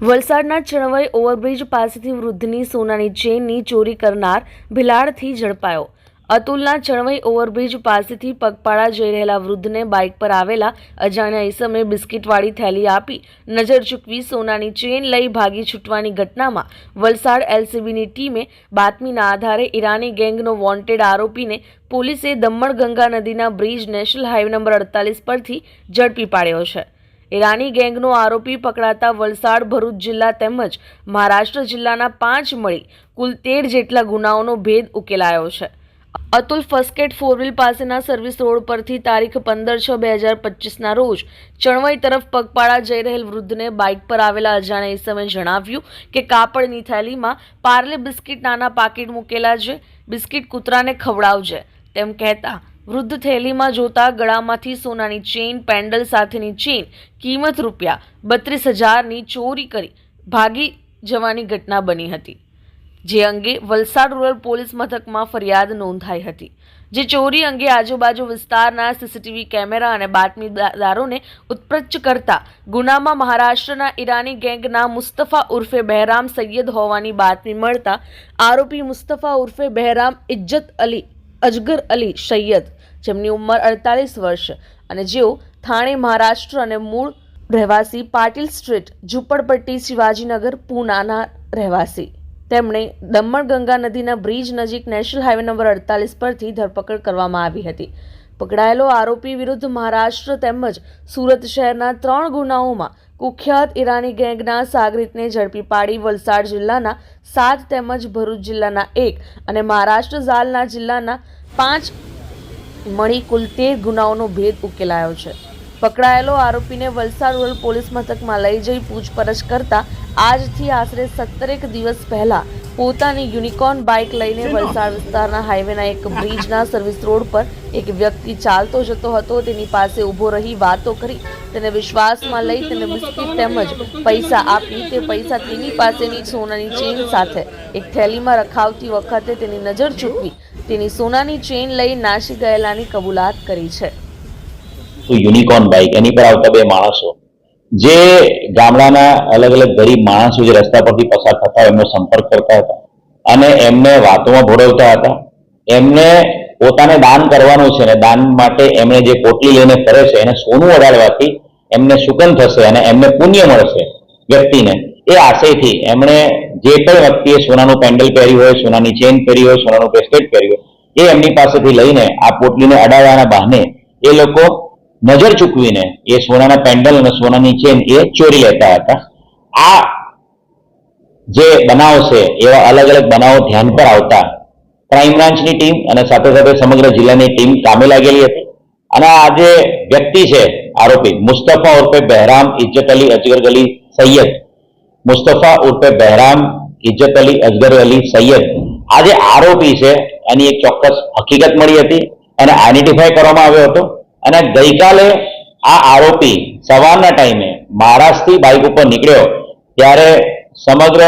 વલસાડના ચણવાઈ ઓવરબ્રિજ પાસેથી વૃદ્ધની સોનાની ચેનની ચોરી કરનાર ભિલાડથી ઝડપાયો. અતુલના ચણવાઈ ઓવરબ્રિજ પાસેથી પગપાળા જઈ રહેલા વૃદ્ધને બાઇક પર આવેલા અજાણ્યા ઈસમે બિસ્કિટવાળી થેલી આપી નજર ચૂકવી સોનાની ચેન લઈ ભાગી છૂટવાની ઘટનામાં વલસાડ એલસીબીની ટીમે બાતમીના આધારે ઈરાની ગેંગનો વોન્ટેડ આરોપીને પોલીસે દમણગંગા નદીના બ્રિજ નેશનલ હાઈવે નંબર અડતાલીસ પરથી ઝડપી પાડ્યો છે. ઈરાની ગેંગનો આરોપી પકડાતા વલસાડ, ભરૂચ જિલ્લા તેમજ મહારાષ્ટ્ર જિલ્લાના પાંચ મળી કુલ તેર જેટલા ગુનાઓનો ભેદ ઉકેલાયો છે. અતુલ ફસ્કેટ ફોર પાસેના સર્વિસ રોડ પરથી તારીખ પંદર છ બે હજાર પચીસના રોજ ચણવાઈ તરફ પગપાળા જઈ રહેલ વૃદ્ધને બાઇક પર આવેલા અજાણ્યા સમયે જણાવ્યું કે કાપડની થેલીમાં પાર્લે બિસ્કિટ નાના પાકીટ મૂકેલા છે. બિસ્કિટ કૂતરાને ખવડાવજે, તેમ કહેતા વૃદ્ધ થેલીમાં જોતા ગળામાંથી સોનાની ચેઇન, પેન્ડલ સાથેની ચેઇન, કિંમત રૂપિયા બત્રીસ હજારની ચોરી કરી ભાગી જવાની ઘટના બની હતી, જે અંગે વલસાડ રૂરલ પોલીસ મથકમાં ફરિયાદ નોંધાઈ હતી, જે ચોરી અંગે આજુબાજુ વિસ્તારના સીસીટીવી કેમેરા અને બાતમીદારોને ઉત્પ્રચ કરતા ગુનામાં મહારાષ્ટ્રના ઈરાની ગેંગના મુસ્તફા ઉર્ફે બહેરામ સૈયદ હોવાની બાતમી મળતા આરોપી મુસ્તફા ઉર્ફે બહેરામ ઇજ્જત અલી અજગર અલી સૈયદ, જેમની ઉંમર અડતાલીસ વર્ષ અને જેઓ થાણે મહારાષ્ટ્ર અને મૂળ રહેવાસી પાટીલ સ્ટ્રીટ, ઝુંપડપટ્ટી, શિવાજીનગર, પૂનાના રહેવાસી. તેમણે દમણગંગા નદીના બ્રિજ નજીક નેશનલ હાઈવે નંબર અડતાલીસ પરથી ધરપકડ કરવામાં આવી હતી. પકડાયેલો આરોપી વિરુદ્ધ મહારાષ્ટ્ર તેમજ સુરત શહેરના ત્રણ ગુનાઓમાં કુખ્યાત ઈરાની ગેંગના સાગરીતને ઝડપી પાડી વલસાડ જિલ્લાના સાત તેમજ ભરૂચ જિલ્લાના એક અને મહારાષ્ટ્ર ઝાલના જિલ્લાના પાંચ મળી કુલ તેર ગુનાઓનો ભેદ ઉકેલાયો છે. પકડાયેલો આરોપીને વલસાડ રૂરલ પોલીસ મથકમાં લઈ જઈ પૂછપરછ કરતા આજથી આશરે સત્તરેક દિવસ પહેલા પોતાની યુનિકોર્ન બાઇક લઈને વલસાડ વિસ્તારના હાઈવેના એક બ્રિજના સર્વિસ રોડ પર એક વ્યક્તિ ચાલતો જતો હતો. તેની પાસે ઊભો રહી વાતો કરી તેને વિશ્વાસમાં લઈ તેને બિસ્કિટ તેમજ પૈસા આપી. તે પૈસા તેની પાસેની સોનાની ચેન સાથે એક થેલીમાં રખાવતી વખતે તેની નજર ચૂકવી તેની સોનાની ચેન લઈ નાસી ગયેલાની કબૂલાત કરી છે. યુનિકોર્ન બાઇક એની પર આવતા બે માણસો જે ગામડાના અલગ અલગ ગરીબ માણસો જે રસ્તા પરથી પસાર થતા એમનો સંપર્ક કરતા હતા અને એમને વાતોમાં ભોળવતા હતા. એમને પોતાને દાન કરવાનું છે અને દાન માટે એમણે જે પોટલી લઈને ફરે છે, એને સોનું અડાડવાથી એમને સુકન થશે અને એમને પુણ્ય મળશે વ્યક્તિને. એ આશયથી એમણે જે પણ વ્યક્તિએ સોનાનું પેન્ડલ પહેર્યું હોય, સોનાની ચેન પહેરી હોય, સોનાનું બ્રેસલેટ પહેર્યું હોય, એ એમની પાસેથી લઈને આ પોટલીને અડાડવાના બહાને એ લોકો નજર ચૂકવીને એ સોનાના પેન્ડલ અને સોનાની ચેન એ ચોરી લેતા હતા. આ જે બનાવ છે, એવા અલગ અલગ બનાવો ધ્યાન પર આવતા ક્રાઇમ બ્રાન્ચની ટીમ અને સાથે સાથે સમગ્ર જિલ્લાની ટીમ કામે લાગેલી હતી. અને આ જે વ્યક્તિ છે, આરોપી, મુસ્તફા ઉર્ફે બહેરામ ઇજ્જત અલી અજગર અલી સૈયદ, મુસ્તફા ઉર્ફે બહેરામ ઇજ્જત અલી અજગર અલી સૈયદ, આ જે આરોપી છે, એની એક ચોક્કસ હકીકત મળી હતી. અને આઈડેન્ટિફાય કરવામાં આવ્યો હતો. અને ગઈકાલે આ આરોપી સવારના ટાઈમે મહારાષ્ટ્રથી બાઇક ઉપર નીકળ્યો, ત્યારે સમગ્ર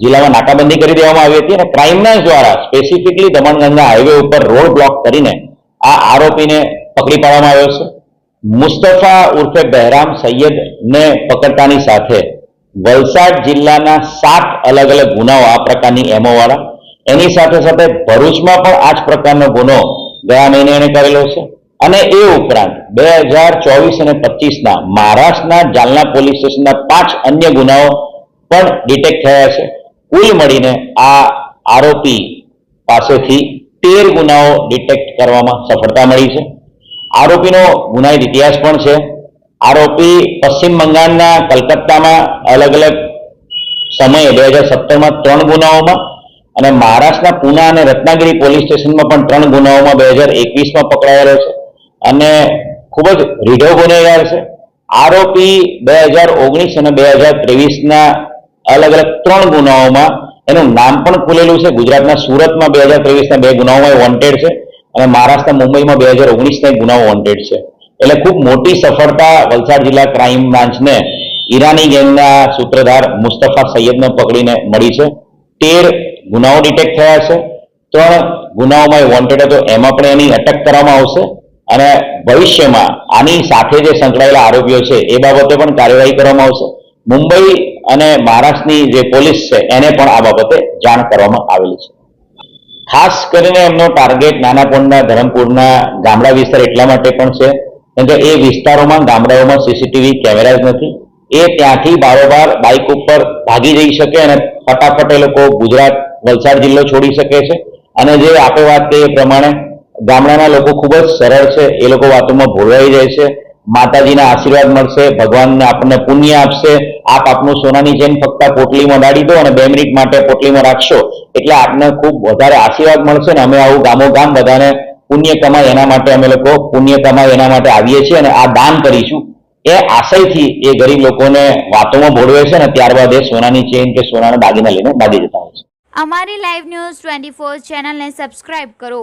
જિલ્લામાં નાકાબંધી કરી દેવામાં આવી હતી અને ક્રાઇમ દ્વારા સ્પેસિફિકલી દમણગંગા હાઈવે ઉપર રોડ બ્લોક કરીને આ આરોપીને પકડી પાડવામાં આવ્યો છે. મુસ્તફા ઉર્ફે બહેરામ સૈયદ ને પકડતાની સાથે વલસાડ જિલ્લાના સાત અલગ અલગ ગુનાઓ આ પ્રકારની એમો વાળા એની સાથે સાથે ભરૂચમાં પણ આ જ પ્રકારનો ગુનો ગયા મહિને એને કરેલો છે. અને એ ઉપરાંત બે હજાર ચોવીસ અને પચીસના મહારાષ્ટ્રના જાલના પોલીસ સ્ટેશનના પાંચ અન્ય ગુનાઓ પણ ડિટેક્ટ થયા છે. કુલ મળીને આ આરોપી પાસેથી તેર ગુનાઓ ડિટેક્ટ કરવામાં સફળતા મળી છે. આરોપીનો ગુનાહિત ઇતિહાસ પણ છે. આરોપી પશ્ચિમ બંગાળના કલકત્તામાં અલગ અલગ સમયે બે હજાર સત્તરમાં ત્રણ ગુનાઓમાં અને મહારાષ્ટ્રના પુના અને રત્નાગીરી પોલીસ સ્ટેશનમાં પણ ત્રણ ગુનાઓમાં બે હજાર એકવીસમાં પકડાયેલો છે. અને ખૂબ જ રીઢો ગુનેગાર છે. આરોપી બે હજાર ઓગણીસ અને બે હજાર ત્રેવીસના અલગ અલગ ત્રણ ગુનાઓમાં એનું નામ પણ ખુલેલું છે. ગુજરાતના સુરતમાં બે હજાર ત્રેવીસના બે ગુનાઓમાં વોન્ટેડ છે અને મહારાષ્ટ્રના મુંબઈમાં બે હજાર ઓગણીસના ગુનાઓ વોન્ટેડ છે. એટલે ખૂબ મોટી સફળતા વલસાડ જિલ્લા ક્રાઇમ બ્રાન્ચને ઈરાની ગેંગના સૂત્રધાર મુસ્તફા સૈયદને પકડીને મળી છે. તેર ગુનાઓ ડિટેક્ટ થયા છે. ત્રણ ગુનાઓમાં વોન્ટેડ હતો. એમાં પણ એની અટક કરવામાં આવશે. અને ભવિષ્યમાં આની સાથે જે સંકળાયેલા આરોપીઓ છે, એ બાબતે પણ કાર્યવાહી કરવામાં આવશે. મુંબઈ અને મહારાષ્ટ્રની જે પોલીસ છે, એને પણ આ બાબતે જાણ કરવામાં આવેલી છે. ખાસ કરીને એમનો ટાર્ગેટ નાના ધરમપુરના ગામડા વિસ્તાર એટલા માટે પણ છે કેમ કે એ વિસ્તારોમાં ગામડાઓમાં સીસીટીવી કેમેરા જ નથી. એ ત્યાંથી બારોબાર બાઇક ઉપર ભાગી જઈ શકે અને ફટાફટ એ લોકો ગુજરાત વલસાડ જિલ્લો છોડી શકે છે. અને જે આપે વાત એ પ્રમાણે ગામડાના લોકો ખૂબ જ સરળ છે. એ લોકો વાતોમાં ભોળવાઈ જાય છે. માતાજીના આશીર્વાદ મળશે. ભગવાનને આપણને પુણ્ય આપશે. આપ આપનું સોનાની ચેન ફક્ત પોટલીમાં ડાળી દો અને બે મિનિટ માટે પોટલીમાં રાખશો. એટલે આપને ખૂબ વધારે આશીર્વાદ મળશે ને અમે આવું ગામો ગામ બધાને પુણ્ય કમાય એના માટે અમે લોકો પુણ્ય કમાય એના માટે આવીએ છીએ અને આ દાન કરીશું. એ આશયથી એ ગરીબ લોકોને વાતોમાં ભોળવે છે ને ત્યારબાદ એ સોનાની ચેન કે સોનાના દાગીના લઈને ભાગી જતા હોય છે. અમારી લાઈવ ન્યૂઝ ટ્વેન્ટી ફોર ચેનલને સબસ્ક્રાઇબ કરો.